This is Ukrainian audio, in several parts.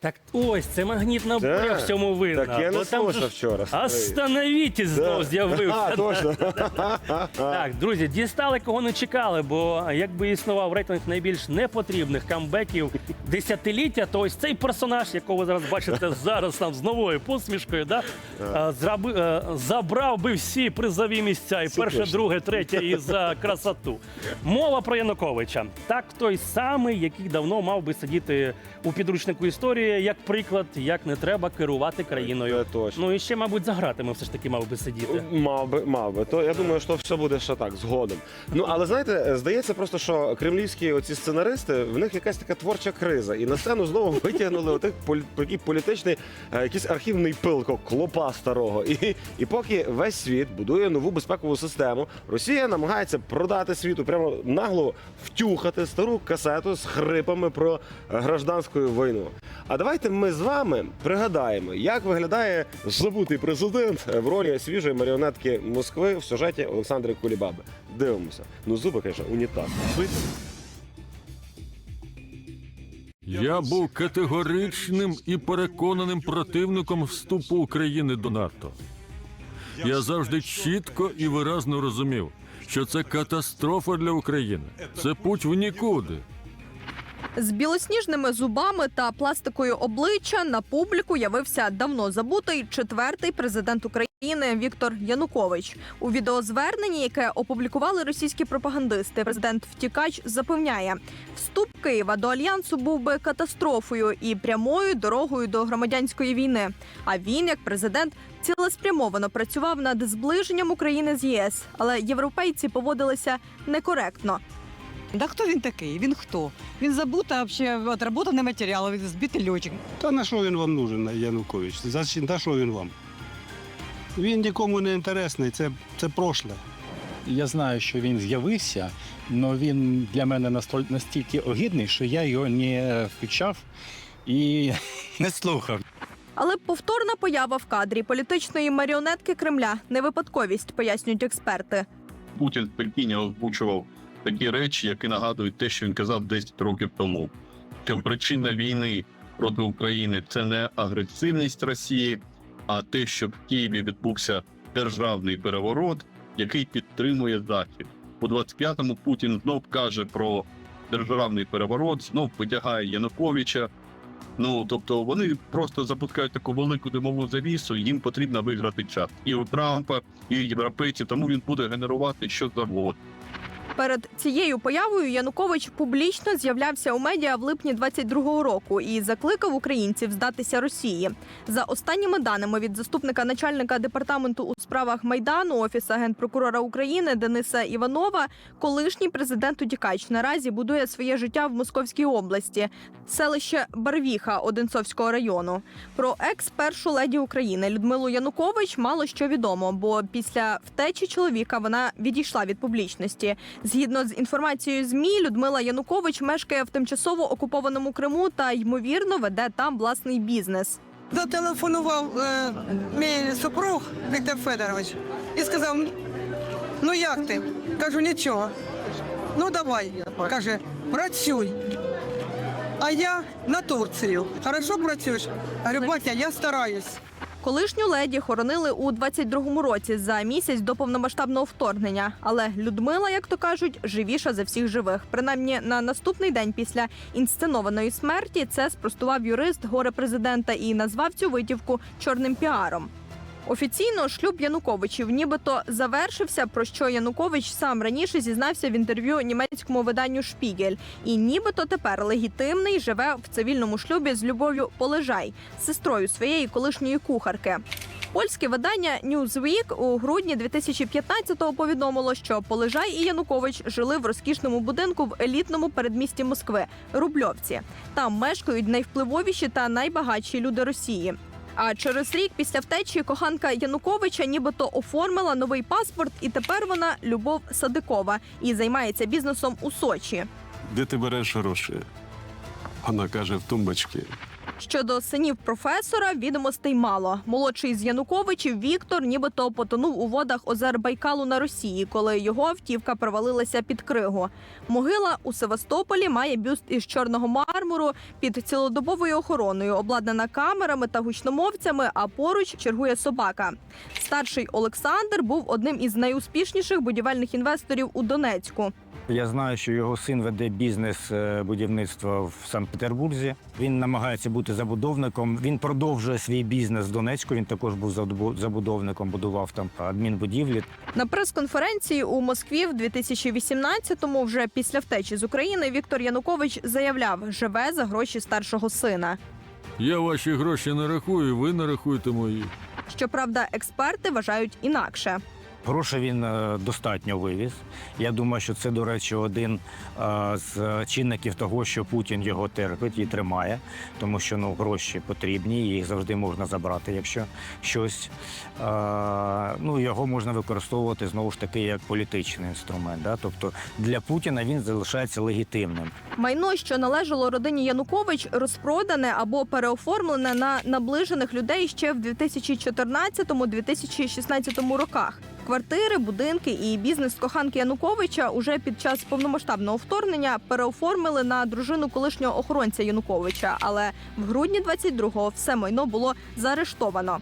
Так ось, це магнітна буря в цьому винна. так я не Бо там же слухав ж вчора. Остановіть знов з'явився. А, точно. Так, друзі, дістали кого не чекали, бо якби існував рейтинг найбільш непотрібних камбеків десятиліття, то ось цей персонаж, якого ви зараз бачите зараз там з новою посмішкою, да, а, зраби- е, забрав би всі призові місця, і перше, точно. друге, третє, і за красоту. Мова про Януковича. Так, той самий, який давно мав би сидіти у підручнику історії, як приклад, як не треба керувати країною. Це точно. Ну і ще, мабуть, за гратами все ж таки мав би сидіти. Мав би, мав би. То я думаю, що все буде ще так згодом. Ну але знаєте, здається просто, що кремлівські оці сценаристи, в них якась така творча криза, і на сцену знову витягнули отих полі, такий політичний, е, якийсь архівний пилко, клопа старого. І, і поки весь світ будує нову безпекову систему, Росія намагається продати світу прямо нагло втюхати стару касету з хрипами про гражданську війну. А давайте ми з вами пригадаємо, як виглядає забутий президент в ролі свіжої маріонетки Москви в сюжеті Олександри Кулібаби. Дивимося. Ну, зуби, звісно, унітаз. Я був категоричним і переконаним противником вступу України до НАТО. Я завжди чітко і виразно розумів, що це катастрофа для України. Це путь в нікуди. З білосніжними зубами та пластикою обличчя на публіку явився давно забутий четвертий президент України Віктор Янукович. У відеозверненні, яке опублікували російські пропагандисти, президент втікач запевняє, вступ Києва до альянсу був би катастрофою і прямою дорогою до громадянської війни. А він, як президент, цілеспрямовано працював над зближенням України з ЄС, але європейці поводилися некоректно. Да хто він такий? Він хто? Він забута взагалі отработаний матеріал, він збитий льотчик. Та на що він вам нужен, Янукович? За, що- на що він вам? Він нікому не інтересний, це, це прошле. Я знаю, що він з'явився, але він для мене настоль- настільки огидний, що я його не включав і не слухав. Але повторна поява в кадрі політичної маріонетки Кремля не випадковість, пояснюють експерти. Путін Пекіні озвучував такі речі, які нагадують те, що він казав 10 років тому. Що причина війни проти України це не агресивність Росії, а те, що в Києві відбувся державний переворот, який підтримує Захід. У 25-му Путін знов каже про державний переворот, знов витягає Януковича. Ну тобто вони просто запускають таку велику димову завісу. Їм потрібно виграти час і у Трампа, і у європейців, тому він буде генерувати що завгодно. Перед цією появою Янукович публічно з'являвся у медіа в липні 22-го року і закликав українців здатися Росії. За останніми даними від заступника начальника департаменту у справах майдану офіса генпрокурора України Дениса Іванова, колишній президент утікач наразі будує своє життя в Московській області, селище Барвіха Одинцовського району. Про екс першу леді України Людмилу Янукович мало що відомо, бо після втечі чоловіка вона відійшла від публічності. Згідно з інформацією ЗМІ, Людмила Янукович мешкає в тимчасово окупованому Криму та ймовірно веде там власний бізнес. Зателефонував е, мій супруг Віктор Федорович і сказав: ну як ти? Кажу, нічого. Ну давай. Каже, працюй. А я на Турцію. Хорошо працюєш? Говорю, батя, я стараюсь. Колишню леді хоронили у 22-му році за місяць до повномасштабного вторгнення. Але Людмила, як то кажуть, живіша за всіх живих. Принаймні на наступний день після інсценованої смерті це спростував юрист горе президента і назвав цю витівку чорним піаром. Офіційно шлюб Януковичів нібито завершився, про що Янукович сам раніше зізнався в інтерв'ю німецькому виданню Шпігель. І нібито тепер легітимний живе в цивільному шлюбі з Любов'ю Полежай, сестрою своєї колишньої кухарки. Польське видання Newsweek у грудні 2015-го повідомило, що Полежай і Янукович жили в розкішному будинку в елітному передмісті Москви Рубльовці. Там мешкають найвпливовіші та найбагатші люди Росії. А через рік після втечі коханка Януковича нібито оформила новий паспорт, і тепер вона Любов Садикова і займається бізнесом у Сочі. Де ти береш гроші? Вона каже, в тумбочці. Щодо синів професора, відомостей мало. Молодший з Януковичів Віктор нібито потонув у водах озер Байкалу на Росії, коли його автівка провалилася під кригу. Могила у Севастополі має бюст із чорного мармуру під цілодобовою охороною, обладнана камерами та гучномовцями, а поруч чергує собака. Старший Олександр був одним із найуспішніших будівельних інвесторів у Донецьку. Я знаю, що його син веде бізнес е, будівництва в Санкт-Петербурзі. Він намагається бути забудовником. Він продовжує свій бізнес в Донецьку. Він також був забу- забудовником, будував там адмінбудівлі. На прес-конференції у Москві в 2018-му, вже після втечі з України, Віктор Янукович заявляв, живе за гроші старшого сина. Я ваші гроші не рахую, ви не рахуєте мої. Щоправда, експерти вважають інакше. Гроші він е, достатньо вивіз. Я думаю, що це, до речі, один е, з чинників того, що Путін його терпить і тримає, тому що ну гроші потрібні, їх завжди можна забрати, якщо щось. Е, ну його можна використовувати знову ж таки як політичний інструмент. Да? Тобто для Путіна він залишається легітимним. Майно, що належало родині Янукович, розпродане або переоформлене на наближених людей ще в 2014-2016 роках. Квартири, будинки і бізнес коханки Януковича уже під час повномасштабного вторгнення переоформили на дружину колишнього охоронця Януковича. Але в грудні 22-го все майно було заарештовано.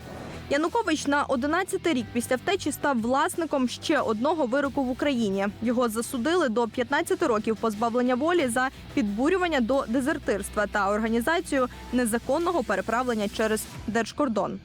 Янукович на 11-й рік після втечі став власником ще одного вироку в Україні. Його засудили до 15 років позбавлення волі за підбурювання до дезертирства та організацію незаконного переправлення через держкордон.